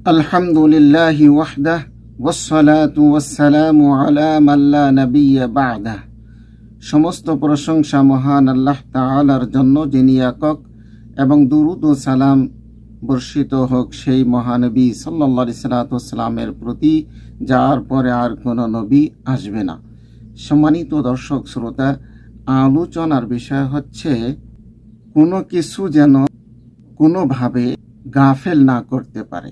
الحمد لله وحده والصلاة والسلام على من لا نبي بعده সমস্ত প্রশংসা মহান আল্লাহ তাআলার জন্য যিনি একক এবং দুরুদ ও সালাম বর্ষিত হোক সেই মহানবী সাল্লাল্লাহু সাল্লামের প্রতি যার পরে আর কোনো নবী আসবে না সম্মানিত দর্শক শ্রোতা আলোচনার বিষয় হচ্ছে কোনো কিছু যেন কোনোভাবে গাফেল না করতে পারে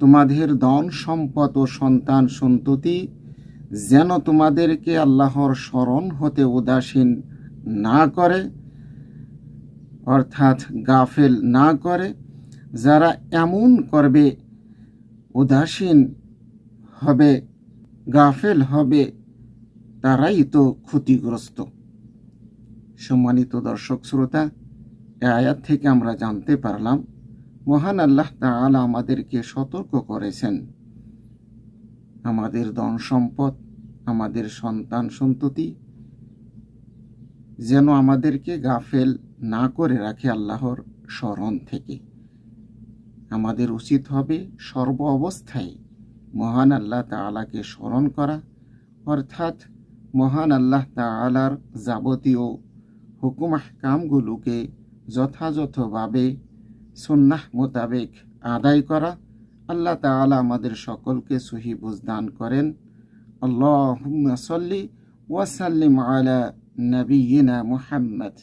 তোমাদের ধন, সম্পদ ও সন্তান সন্ততি যেন তোমাদেরকে আল্লাহর স্মরণ হতে উদাসীন না করে, অর্থাৎ গাফেল না করে, যারা এমন করবে, উদাসীন হবে, গাফেল হবে, তারাই তো ক্ষতিগ্রস্ত। সম্মানিত দর্শক, শ্রোতা এ আয়াত থেকে আমরা জানতে পারলাম মহান আল্লাহ তাআলা আমাদেরকে সতর্ক করেছেন। আমাদের ধন সম্পদ, আমাদের সন্তান সন্ততি যেন আমাদেরকে গাফেল না করে রাখে আল্লাহর স্মরণ থেকে। আমাদের উচিত হবে সর্ব অবস্থায় মহান আল্লাহ তাআলাকে স্মরণ করা, অর্থাৎ মহান আল্লাহ তাআলার যাবতীয় হুকুম কামগুলোকে যথাযথভাবে সুন্নাহ মোতাবেক আদায় করা। আল্লাহ তালা আমাদের সকলকে সহি দান করেন। আল্লাহ সাল্লি ওয়াসাল্লিম আলা নবীনা মুহাম্মদ।